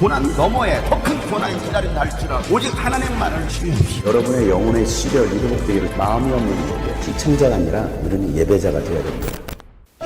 고난 너머에 더 큰 고난이 기다린다 할지라도 오직 하나님만을 신뢰하십시오. 여러분의 영혼의 시력이 회복되기를 마음이 없는 이에게 시청자가 아니라 우리는 예배자가 되어야 됩니다.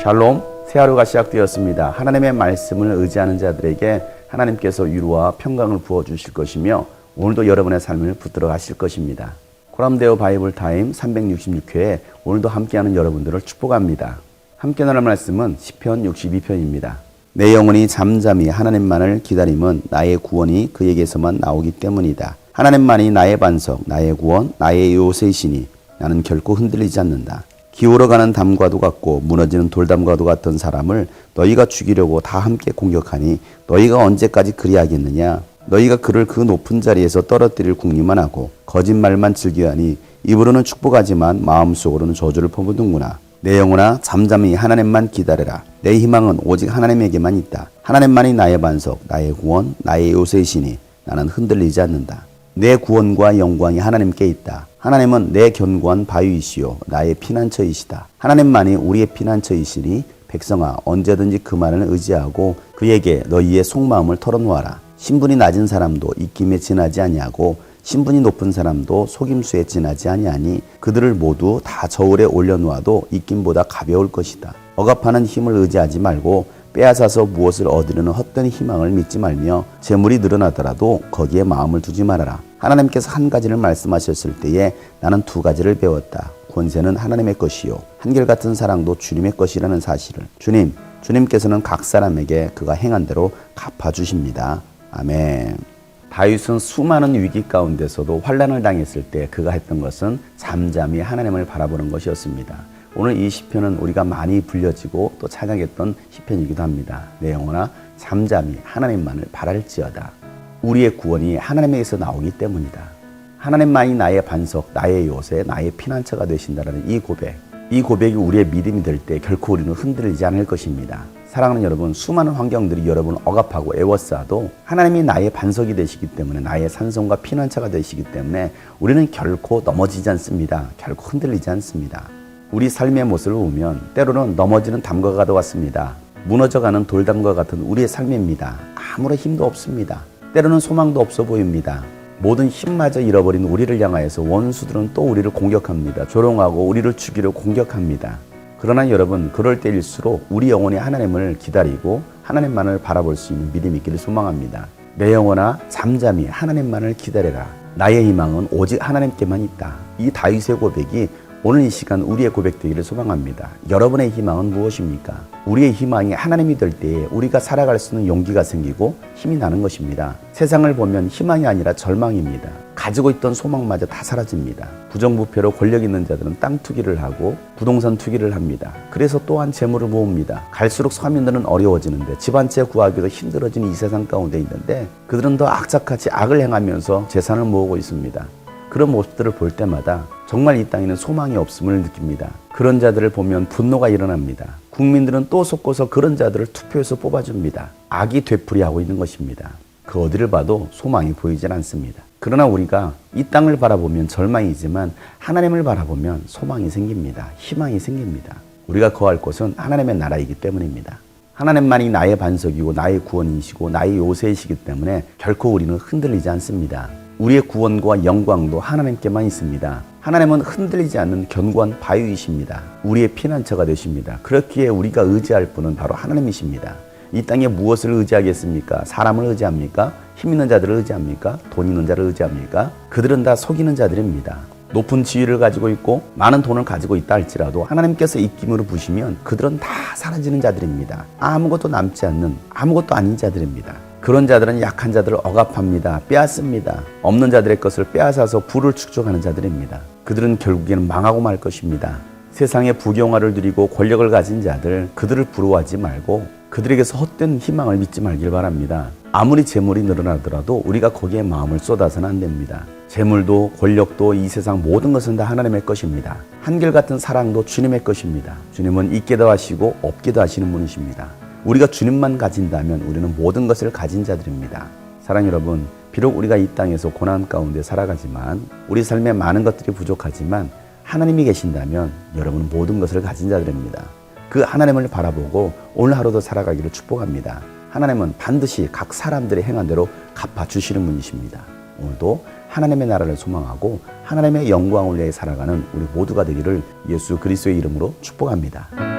샬롬, 새 하루가 시작되었습니다. 하나님의 말씀을 의지하는 자들에게 하나님께서 위로와 평강을 부어주실 것이며 오늘도 여러분의 삶을 붙들어 가실 것입니다. 코람데오 바이블 타임 366회에 오늘도 함께하는 여러분들을 축복합니다. 함께 나눌 말씀은 시편 62편입니다. 내 영혼이 잠잠히 하나님만을 기다림은 나의 구원이 그에게서만 나오기 때문이다. 하나님만이 나의 반석, 나의 구원, 나의 요새이시니 나는 결코 흔들리지 않는다. 기울어가는 담과도 같고 무너지는 돌담과도 같던 사람을 너희가 죽이려고 다 함께 공격하니 너희가 언제까지 그리하겠느냐? 너희가 그를 그 높은 자리에서 떨어뜨릴 궁리만 하고 거짓말만 즐겨하니 입으로는 축복하지만 마음속으로는 저주를 퍼붓는구나. 내 영혼아 잠잠히 하나님만 기다려라. 내 희망은 오직 하나님에게만 있다. 하나님만이 나의 반석, 나의 구원, 나의 요새이시니 나는 흔들리지 않는다. 내 구원과 영광이 하나님께 있다. 하나님은 내 견고한 바위이시요 나의 피난처이시다. 하나님만이 우리의 피난처이시니 백성아 언제든지 그만을 의지하고 그에게 너희의 속마음을 털어놓아라. 신분이 낮은 사람도 입김에 지나지 아니하고 신분이 높은 사람도 속임수에 지나지 아니하니 그들을 모두 다 저울에 올려놓아도 입김보다 가벼울 것이다. 억압하는 힘을 의지하지 말고 빼앗아서 무엇을 얻으려는 헛된 희망을 믿지 말며 재물이 늘어나더라도 거기에 마음을 두지 말아라. 하나님께서 한 가지를 말씀하셨을 때에 나는 두 가지를 배웠다. 권세는 하나님의 것이요. 한결같은 사랑도 주님의 것이라는 사실을. 주님, 주님께서는 각 사람에게 그가 행한 대로 갚아주십니다. 아멘. 다윗은 수많은 위기 가운데서도 환란을 당했을 때 그가 했던 것은 잠잠히 하나님을 바라보는 것이었습니다. 오늘 이 시편은 우리가 많이 불려지고 또 찬양했던 시편이기도 합니다. 내 영혼아 잠잠히 하나님만을 바랄지어다. 우리의 구원이 하나님에게서 나오기 때문이다. 하나님만이 나의 반석, 나의 요새, 나의 피난처가 되신다는 이 고백. 이 고백이 우리의 믿음이 될 때 결코 우리는 흔들리지 않을 것입니다. 사랑하는 여러분, 수많은 환경들이 여러분을 억압하고 애워싸도 하나님이 나의 반석이 되시기 때문에 나의 산성과 피난처가 되시기 때문에 우리는 결코 넘어지지 않습니다. 결코 흔들리지 않습니다. 우리 삶의 모습을 보면 때로는 넘어지는 담과 가도 같습니다. 무너져가는 돌담과 같은 우리의 삶입니다. 아무런 힘도 없습니다. 때로는 소망도 없어 보입니다. 모든 힘마저 잃어버린 우리를 향하여서 원수들은 또 우리를 공격합니다. 조롱하고 우리를 죽이려 공격합니다. 그러나 여러분, 그럴 때일수록 우리 영혼이 하나님을 기다리고 하나님만을 바라볼 수 있는 믿음이 있기를 소망합니다. 내 영혼아, 잠잠히 하나님만을 기다려라. 나의 희망은 오직 하나님께만 있다. 이 다윗의 고백이 오늘 이 시간 우리의 고백되기를 소망합니다. 여러분의 희망은 무엇입니까? 우리의 희망이 하나님이 될 때에 우리가 살아갈 수 있는 용기가 생기고 힘이 나는 것입니다. 세상을 보면 희망이 아니라 절망입니다. 가지고 있던 소망마저 다 사라집니다. 부정부패로 권력 있는 자들은 땅 투기를 하고 부동산 투기를 합니다. 그래서 또한 재물을 모읍니다. 갈수록 서민들은 어려워지는데 집 한 채 구하기도 힘들어지는 이 세상 가운데 있는데 그들은 더 악착같이 악을 행하면서 재산을 모으고 있습니다. 그런 모습들을 볼 때마다 정말 이 땅에는 소망이 없음을 느낍니다. 그런 자들을 보면 분노가 일어납니다. 국민들은 또 속고서 그런 자들을 투표해서 뽑아줍니다. 악이 되풀이하고 있는 것입니다. 그 어디를 봐도 소망이 보이질 않습니다. 그러나 우리가 이 땅을 바라보면 절망이지만 하나님을 바라보면 소망이 생깁니다. 희망이 생깁니다. 우리가 거할 곳은 하나님의 나라이기 때문입니다. 하나님만이 나의 반석이고 나의 구원이시고 나의 요새이시기 때문에 결코 우리는 흔들리지 않습니다. 우리의 구원과 영광도 하나님께만 있습니다. 하나님은 흔들리지 않는 견고한 바위이십니다. 우리의 피난처가 되십니다. 그렇기에 우리가 의지할 분은 바로 하나님이십니다. 이 땅에 무엇을 의지하겠습니까? 사람을 의지합니까? 힘 있는 자들을 의지합니까? 돈 있는 자를 의지합니까? 그들은 다 속이는 자들입니다. 높은 지위를 가지고 있고 많은 돈을 가지고 있다 할지라도 하나님께서 입김으로 부시면 그들은 다 사라지는 자들입니다. 아무것도 남지 않는 아무것도 아닌 자들입니다. 그런 자들은 약한 자들을 억압합니다. 빼앗습니다. 없는 자들의 것을 빼앗아서 부를 축적하는 자들입니다. 그들은 결국에는 망하고 말 것입니다. 세상의 부경화를 누리고 권력을 가진 자들, 그들을 부러워하지 말고 그들에게서 헛된 희망을 믿지 말길 바랍니다. 아무리 재물이 늘어나더라도 우리가 거기에 마음을 쏟아서는 안 됩니다. 재물도 권력도 이 세상 모든 것은 다 하나님의 것입니다. 한결같은 사랑도 주님의 것입니다. 주님은 있게도 하시고 없게도 하시는 분이십니다. 우리가 주님만 가진다면 우리는 모든 것을 가진 자들입니다. 사랑 여러분, 비록 우리가 이 땅에서 고난 가운데 살아가지만 우리 삶에 많은 것들이 부족하지만 하나님이 계신다면 여러분은 모든 것을 가진 자들입니다. 그 하나님을 바라보고 오늘 하루도 살아가기를 축복합니다. 하나님은 반드시 각 사람들의 행한 대로 갚아 주시는 분이십니다. 오늘도 하나님의 나라를 소망하고 하나님의 영광을 위해 살아가는 우리 모두가 되기를 예수 그리스도의 이름으로 축복합니다.